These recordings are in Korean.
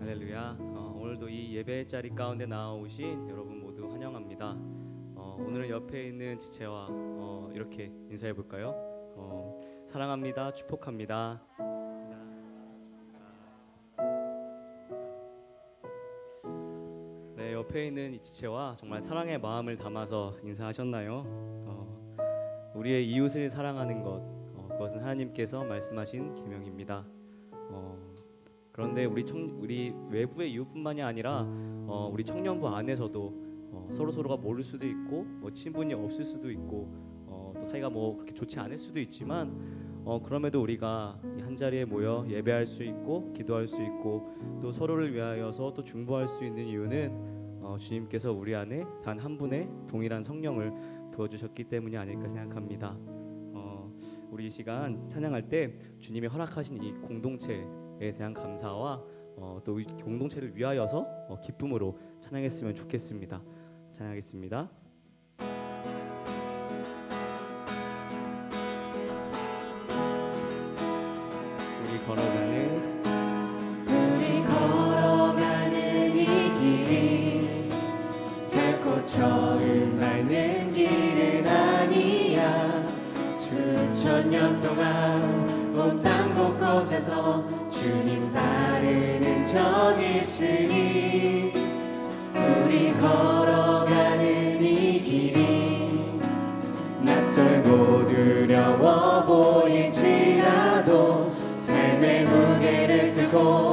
할렐루야. 어, 오늘도 이 예배 자리 가운데 나오신 여러분 모두 환영합니다. 어, 오늘은 옆에 있는 지체와 어, 이렇게 인사해 볼까요? 어, 사랑합니다. 축복합니다. 네, 옆에 있는 이 지체와 정말 사랑의 마음을 담아서 인사하셨나요? 어, 우리의 이웃을 사랑하는 것, 어, 그것은 하나님께서 말씀하신 계명입니다. 어, 그런데 우리 청, 우리 외부의 이웃뿐만이 아니라 어, 우리 청년부 안에서도 어, 서로 서로가 모를 수도 있고 뭐 친분이 없을 수도 있고 어, 또 사이가 뭐 그렇게 좋지 않을 수도 있지만 어, 그럼에도 우리가 이한 자리에 모여 예배할 수 있고 기도할 수 있고 또 서로를 위하여서 또 중보할 수 있는 이유는 어, 주님께서 우리 안에 단 한 분의 동일한 성령을 부어 주셨기 때문이 아닐까 생각합니다. 어, 우리 이 시간 찬양할 때 주님이 허락하신 이 공동체에 대한 감사와 어, 또이 공동체를 위하여서 어, 기쁨으로 찬양했으면 좋겠습니다. 찬양하겠습니다. 우리 걸어가는 동안 온 땅 곳곳에서 주님 따르는 적 있으니 우리 걸어가는 이 길이 낯설고 두려워 보일지라도 삶의 무게를 들고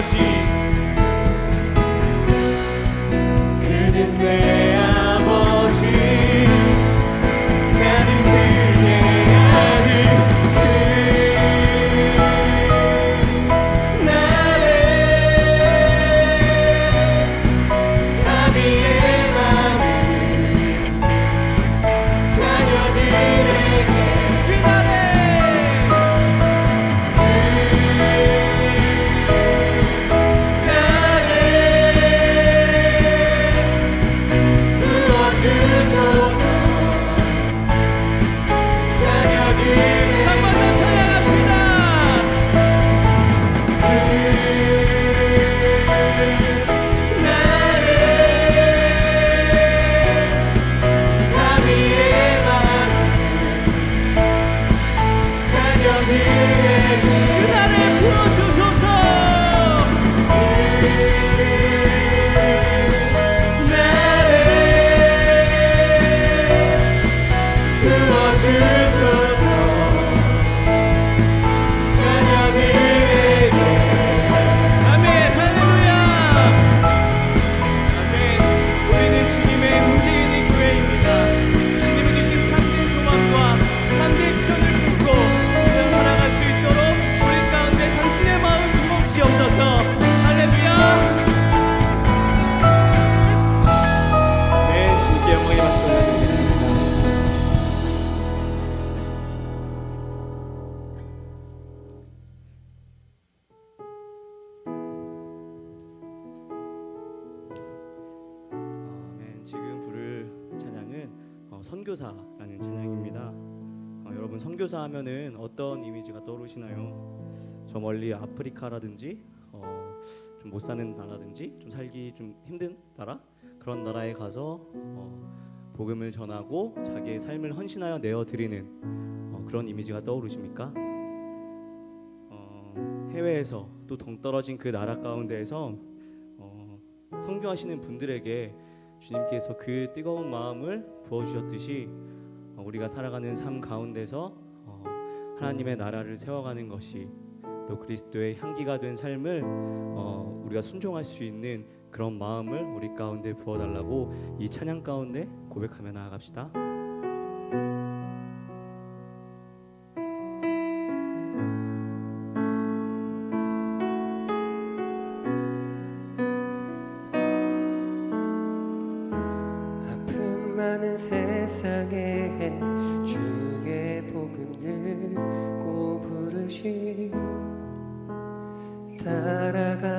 Chỉ 하면은 어떤 이미지가 떠오르시나요? 저 멀리 아프리카라든지 어, 좀못 사는 나라든지 좀 살기 좀 힘든 나라 그런 나라에 가서 어, 복음을 전하고 자기의 삶을 헌신하여 내어 드리는 어, 그런 이미지가 떠오르십니까? 어, 해외에서 또 동떨어진 그 나라 가운데에서 어, 성교하시는 분들에게 주님께서 그 뜨거운 마음을 부어주셨듯이 어, 우리가 살아가는 삶 가운데서 하나님의 나라를 세워가는 것이 또 그리스도의 향기가 된 삶을 어, 우리가 순종할 수 있는 그런 마음을 우리 가운데 부어달라고 이 찬양 가운데 고백하며 나아갑시다. 세상에 부르시 따라갑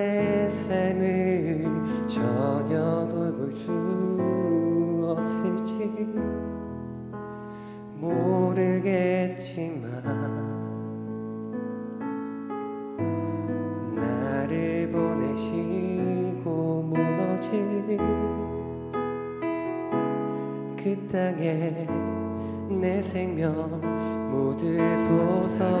내 삶을 전혀 돌볼 수 없을지 모르겠지만 나를 보내시고 무너질 그 땅에 내 생명 묻으소서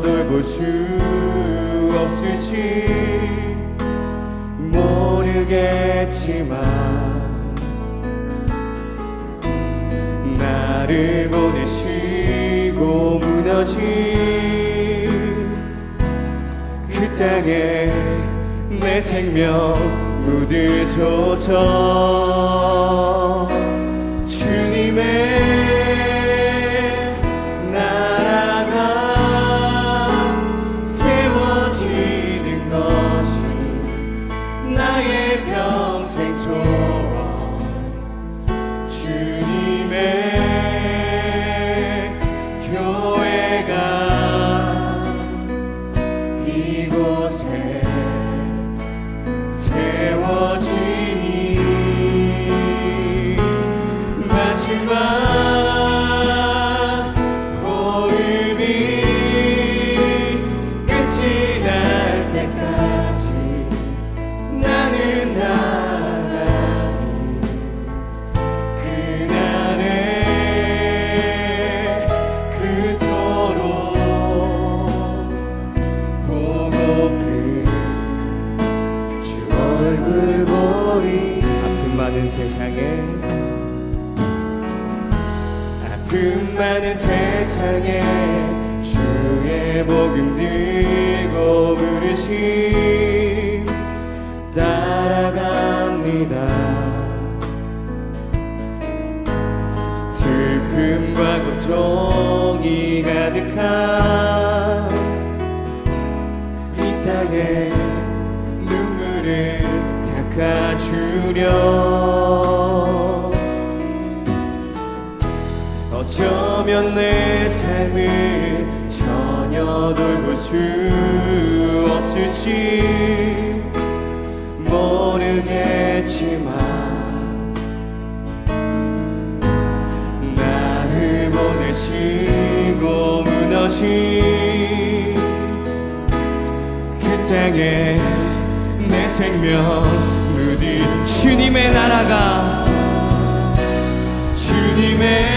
돌볼 수 없을지 모르겠지만 나를 보내시고 무너진 그 땅에 내 생명 묻으소서. 주님의 슬픔과 고통이 가득한 이 땅에 눈물을 닦아주려. 어쩌면 내 삶을 전혀 돌볼 수 없을지 무너진 그 땅에 내 생명 묻은 주님의 나라가 주님의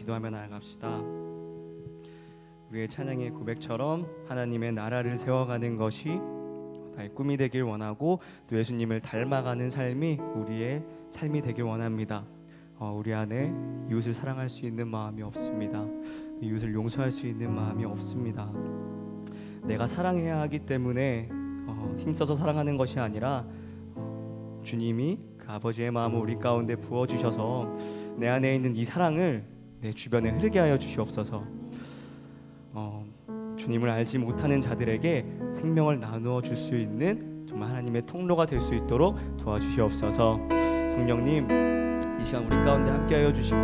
기도하며 나아갑시다. 우리의 찬양의 고백처럼 하나님의 나라를 세워가는 것이 나의 꿈이 되길 원하고 또 예수님을 닮아가는 삶이 우리의 삶이 되길 원합니다. 어, 우리 안에 이웃을 사랑할 수 있는 마음이 없습니다. 이웃을 용서할 수 있는 마음이 없습니다. 내가 사랑해야 하기 때문에 어, 힘써서 사랑하는 것이 아니라 어, 주님이 그 아버지의 마음을 우리 가운데 부어 주셔서 내 안에 있는 이 사랑을 내 주변에 흐르게 하여 주시옵소서. 어, 주님을 알지 못하는 자들에게 생명을 나누어 줄 수 있는 정말 하나님의 통로가 될 수 있도록 도와주시옵소서. 성령님, 이 시간 우리 가운데 함께하여 주시고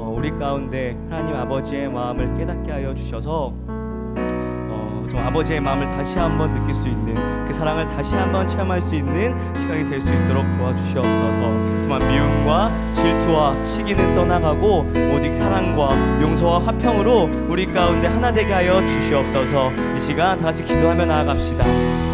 어, 우리 가운데 하나님 아버지의 마음을 깨닫게 하여 주셔서 어, 좀 아버지의 마음을 다시 한번 느낄 수 있는 그 사랑을 다시 한번 체험할 수 있는 시간이 될 수 있도록 도와주시옵소서. 정말 미움과 질투와 시기는 떠나가고 오직 사랑과 용서와 화평으로 우리 가운데 하나 되게 하여 주시옵소서. 이 시간 다 같이 기도하며 나아갑시다.